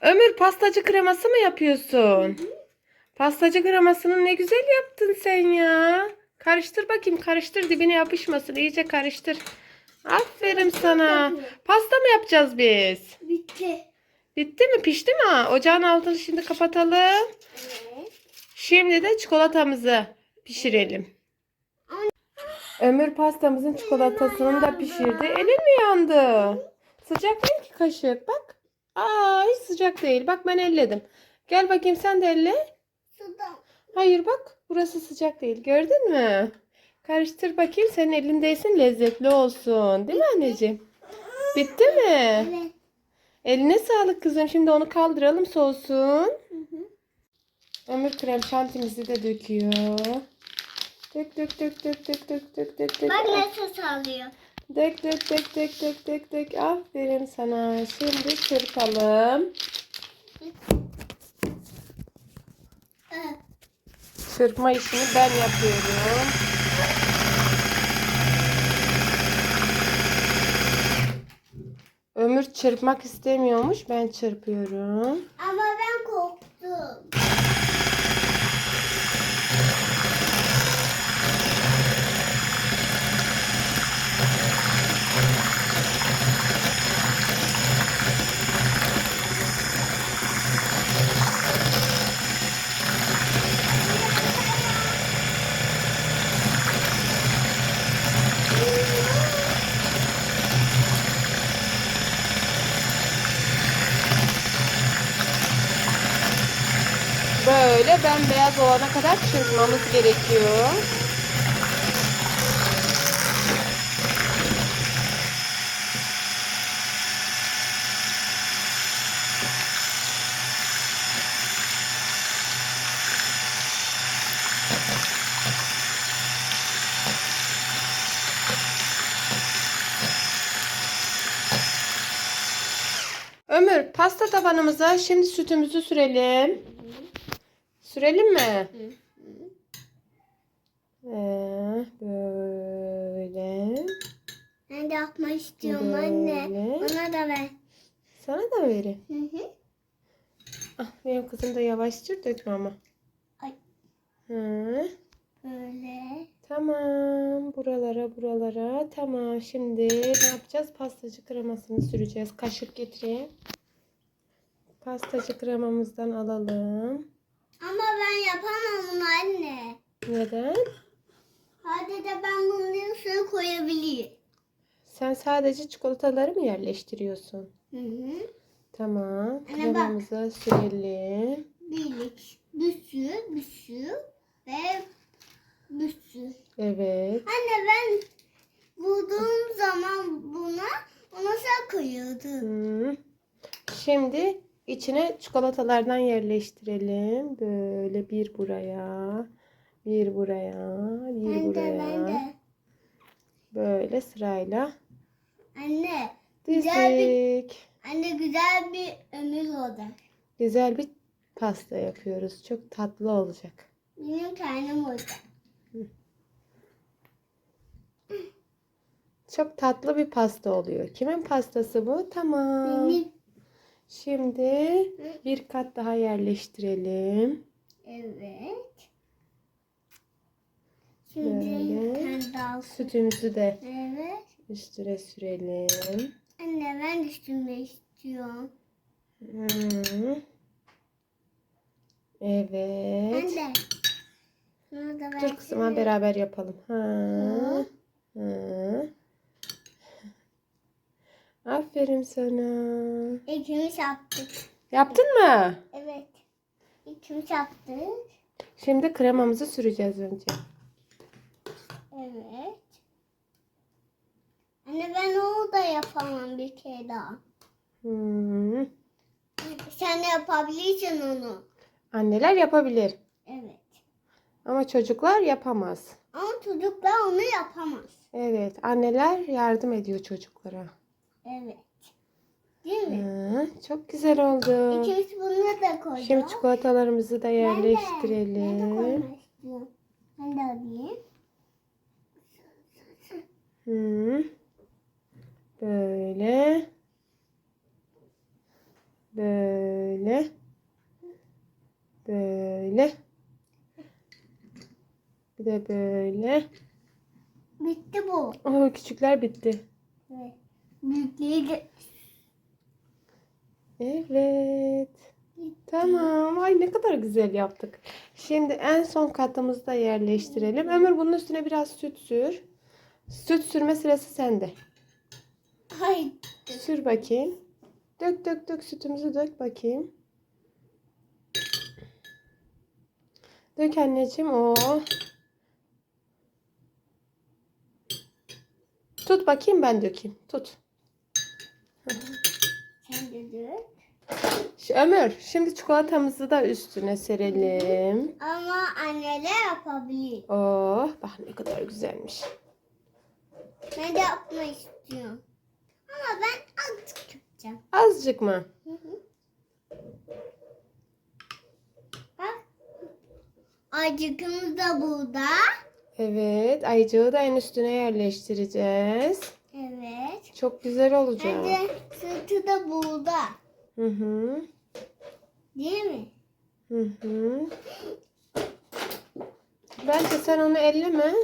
Ömür pastacı kreması mı yapıyorsun? Pastacı kremasını ne güzel yaptın sen ya. Karıştır bakayım karıştır dibine yapışmasın iyice karıştır. Aferin sana. Pasta mı yapacağız biz? Bitti. Bitti mi pişti mi? Ocağın altını şimdi kapatalım. Evet. Şimdi de çikolatamızı pişirelim. Ömür pastamızın çikolatasını da pişirdi. Elin mi yandı? Sıcak değil ki kaşık. Bak. Aa hiç sıcak değil. Bak ben elledim. Gel bakayım sen de elle. Sıcak. Hayır bak burası sıcak değil. Gördün mü? Karıştır bakayım senin elindeysin lezzetli olsun. Değil mi anneciğim? Bitti mi? Evet. Eline sağlık kızım. Şimdi onu kaldıralım soğusun. Hı hı. Ömür krem şantimizi de döküyor. Dök dök dök dök dök dök dök dök. Bak nasıl sallıyor. Dök dök dök dök dök dök dök. Aferin sana. Şimdi çırpalım. Çırpma işini ben yapıyorum. Ömür çırpmak istemiyormuş. Ben çırpıyorum. Ama ben korktum. Böyle bembeyaz olana kadar çırpmamız gerekiyor. Ömür pasta tabanımıza şimdi sütümüzü sürelim. Sürelim mi? Ee, böyle. Ben de yapmak istiyorum anne. Böyle. Bana da ver. Sana da vereyim. Hı hı. Ah, benim kızım da yavaşçır dökme ama. Ay. Hı. Böyle. Tamam. Buralara buralara. Tamam. Şimdi ne yapacağız? Pastacı kremasını süreceğiz. Kaşık getireyim. Pastacı kremamızdan alalım. Ama bunu anne. Neden? Sadece ben bunun üstüne koyabilirim. Sen sadece çikolataları mı yerleştiriyorsun? Hı hı. Tamam. Anne bak. Kremamıza sürelim. Birlik, bir sürü, bir sürü ve bir sürü. Evet. Anne ben vurduğum zaman buna ona sen koyuyordun. Hmm. Şimdi içine çikolatalardan yerleştirelim. Böyle bir buraya, bir buraya, bir Ben de buraya. ben de. Böyle sırayla Anne güzel bir dizdik. anne güzel bir ömür oldu. Güzel bir pasta yapıyoruz. Çok tatlı olacak. Benim karnım oldu. Çok tatlı bir pasta oluyor. Kimin pastası bu? Tamam. Benim Şimdi bir kat daha yerleştirelim. evet. Şimdi. Sütümüzü de Evet. üstüne sürelim. Anne ben üstüme istiyorum. Hmm. Evet. Anne. Dur kızım ha, beraber yapalım. Ha. Ha. Aferin sana. İkimiz yaptık. Yaptın mı? Evet. İkimiz yaptık. Şimdi kremamızı süreceğiz önce. Evet. Anne ben onu da yapamam bir kere daha. Hmm. Sen de yapabilirsin onu. Anneler yapabilir Evet. ama çocuklar yapamaz. Ama çocuklar onu yapamaz. Evet, anneler yardım ediyor çocuklara. Evet. Değil mi? Ha, çok güzel oldu. İkimiz bunu da koyduk. Şimdi çikolatalarımızı da Ben de- Ben de yerleştirelim. koymak istiyorum. Ben de alayım. Hı. Böyle. Böyle. böyle. Bir de böyle. Bitti bu. Oh, küçükler bitti. Büyükleri de Evet. Tamam. Ay ne kadar güzel yaptık. Şimdi en son katımızı da yerleştirelim. Ömür bunun üstüne biraz süt sür. Süt sürme sırası sende. Ay. Sür bakayım. Dök dök dök sütümüzü dök bakayım. Dök anneciğim o. Tut bakayım ben dökeyim. Tut. Sen de dök. Şu Ömür şimdi çikolatamızı da üstüne serelim. Ama anneler yapabilir. Oh bak ne kadar güzelmiş. Ben de yapmak istiyorum. Ama ben azıcık yapacağım. Azıcık mı? Hı hı. Bak. Acıkımız da burada. Evet ayıcığı da en üstüne yerleştireceğiz. Evet. Çok güzel olacak. Bence sırtı da burada. Hı hı. Değil mi? Hı hı. Bence sen onu elleme.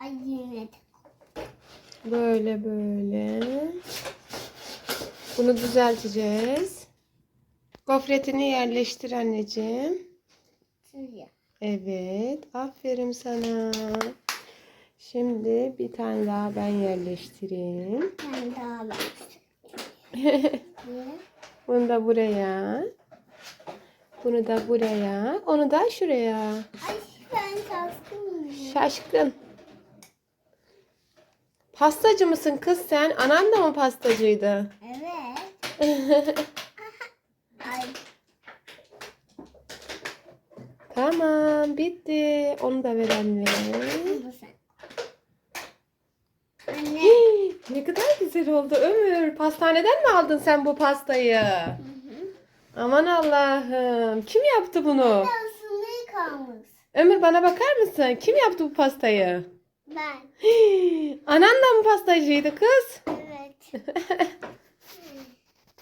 Ay yine de. Böyle böyle. Bunu düzelteceğiz. Gofretini yerleştir anneciğim. Şuraya. Evet. Aferin sana. Şimdi bir tane daha ben yerleştireyim. Ben daha ben. Bunu da buraya. Bunu da buraya. Onu da şuraya. Ay ben şaşkınım. Şaşkın. Pastacı mısın kız sen? Anan da mı pastacıydı? Evet. Ay tamam bitti. Onu da ver anne. ne kadar güzel oldu Ömür. Pastaneden mi aldın sen bu pastayı? Aman Allah'ım. Kim yaptı bunu? Kalmış. Ömür bana bakar mısın? Kim yaptı bu pastayı? Ben. Anan da mı pastacıydı kız? Evet.